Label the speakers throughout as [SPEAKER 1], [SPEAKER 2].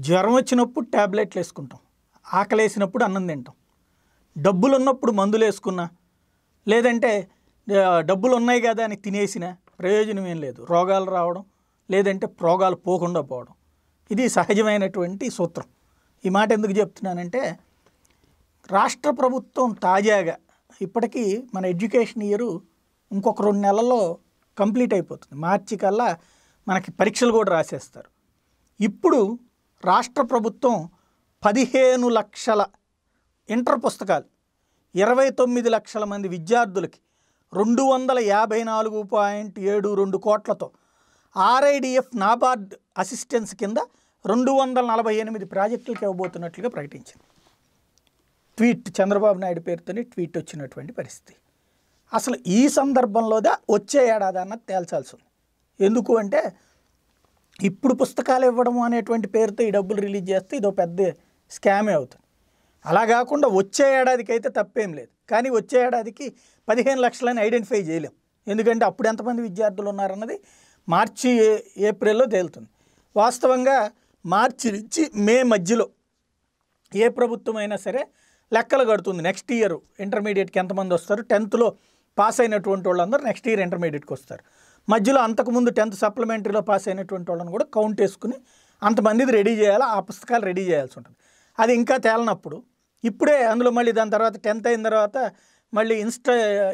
[SPEAKER 1] జ్వరం వచ్చినప్పుడు ట్యాబ్లెట్లు వేసుకుంటాం. ఆకలి వేసినప్పుడు అన్నం తింటాం. డబ్బులు ఉన్నప్పుడు మందులు వేసుకున్నా లేదంటే డబ్బులు ఉన్నాయి కదా అని తినేసిన ప్రయోజనం ఏం లేదు. రోగాలు రావడం లేదంటే రోగాలు పోకుండా పోవడం. ఇది సహజమైనటువంటి సూత్రం. ఈ మాట ఎందుకు చెప్తున్నానంటే రాష్ట్ర ప్రభుత్వం తాజాగా ఇప్పటికీ మన ఎడ్యుకేషన్ ఇయర్ ఇంకొక రెండు నెలల్లో కంప్లీట్ అయిపోతుంది. మార్చి కల్లా మనకి పరీక్షలు కూడా రాసేస్తారు. ఇప్పుడు రాష్ట్ర ప్రభుత్వం పదిహేను లక్షల ఇంటర్ పుస్తకాలు ఇరవై తొమ్మిది లక్షల మంది విద్యార్థులకి రెండు వందల యాభై నాలుగు పాయింట్ ఏడు రెండు కోట్లతో ఆర్ఐడిఎఫ్ నాబార్డ్ అసిస్టెన్స్ కింద రెండు వందల నలభై ఎనిమిది ప్రాజెక్టులకు ఇవ్వబోతున్నట్లుగా ప్రకటించింది. ట్వీట్ చంద్రబాబు నాయుడు పేరుతోనే ట్వీట్ వచ్చినటువంటి పరిస్థితి. అసలు ఈ సందర్భంలోదా వచ్చే ఏడాది అన్నది తేల్చాల్సి ఉంది. ఎందుకు అంటే ఇప్పుడు పుస్తకాలు ఇవ్వడం అనేటువంటి పేరుతో ఈ డబ్బులు రిలీజ్ చేస్తే ఇదో పెద్ద స్కామే అవుతుంది. అలా కాకుండా వచ్చే ఏడాదికి అయితే తప్పేం లేదు. కానీ వచ్చే ఏడాదికి పదిహేను లక్షలని ఐడెంటిఫై చేయలేం. ఎందుకంటే అప్పుడు ఎంతమంది విద్యార్థులు ఉన్నారన్నది మార్చి ఏప్రిల్లో తేలుతుంది. వాస్తవంగా మార్చి నుంచి మే మధ్యలో ఏ ప్రభుత్వం అయినా సరే లెక్కలు కడుతుంది. నెక్స్ట్ ఇయర్ ఇంటర్మీడియట్కి ఎంతమంది వస్తారు? టెన్త్లో పాస్ అయినటువంటి వాళ్ళందరూ నెక్స్ట్ ఇయర్ ఇంటర్మీడియట్కి వస్తారు. మధ్యలో అంతకుముందు టెన్త్ సప్లిమెంటరీలో పాస్ అయినటువంటి వాళ్ళని కూడా కౌంట్ వేసుకుని అంతమందిది రెడీ చేయాలి ఆ పుస్తకాలు రెడీ చేయాల్సి ఉంటుంది. అది ఇంకా తేలనప్పుడు ఇప్పుడే అందులో మళ్ళీ దాని తర్వాత టెన్త్ అయిన తర్వాత మళ్ళీ ఇన్స్ట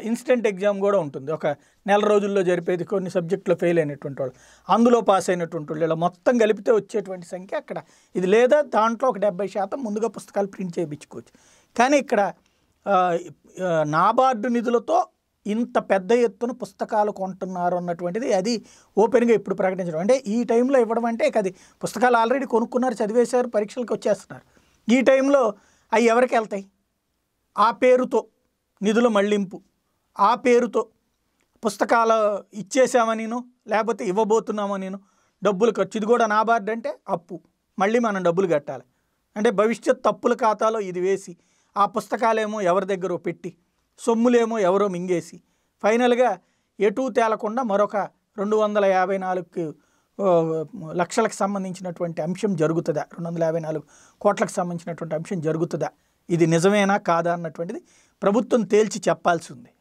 [SPEAKER 1] ఇన్స్టెంట్ ఎగ్జామ్ కూడా ఉంటుంది. ఒక నెల రోజుల్లో జరిపేది కొన్ని సబ్జెక్టులో ఫెయిల్ అయినటువంటి వాళ్ళు అందులో పాస్ అయినటువంటి వాళ్ళు ఇలా మొత్తం కలిపితే వచ్చేటువంటి సంఖ్య అక్కడ. ఇది లేదా దాంట్లో ఒక డెబ్బై శాతం ముందుగా పుస్తకాలు ప్రింట్ చేయించుకోవచ్చు. కానీ ఇక్కడ నాబార్డు నిధులతో ఇంత పెద్ద ఎత్తున పుస్తకాలు కొంటున్నారు అన్నటువంటిది అది ఓపెన్గా ఇప్పుడు ప్రకటించడం. అంటే ఈ టైంలో ఇవ్వడం అంటే అది పుస్తకాలు ఆల్రెడీ కొనుక్కున్నారు చదివేశారు పరీక్షలకు వచ్చేస్తున్నారు. ఈ టైంలో అవి ఎవరికి వెళ్తాయి? ఆ పేరుతో నిధుల మళ్ళింపు ఆ పేరుతో పుస్తకాలు ఇచ్చేసామనిను లేకపోతే ఇవ్వబోతున్నామనిను డబ్బులు ఖర్చు. ఇది కూడా నాబార్డు అంటే అప్పు. మళ్ళీ మనం డబ్బులు కట్టాలి. అంటే భవిష్యత్ తప్పుల ఖాతాలో ఇది వేసి ఆ పుస్తకాలేమో ఎవరి దగ్గర పెట్టి సొమ్ములేమో ఎవరో మింగేసి. ఫైనల్గా ఎటూ తేలకుండా మరొక రెండు వందల యాభై నాలుగు లక్షలకు సంబంధించినటువంటి అంశం జరుగుతుందా? రెండు వందల యాభై నాలుగు కోట్లకు సంబంధించినటువంటి అంశం జరుగుతుందా? ఇది నిజమేనా కాదా? అన్నటువంటిది ప్రభుత్వం తేల్చి చెప్పాల్సి ఉంది.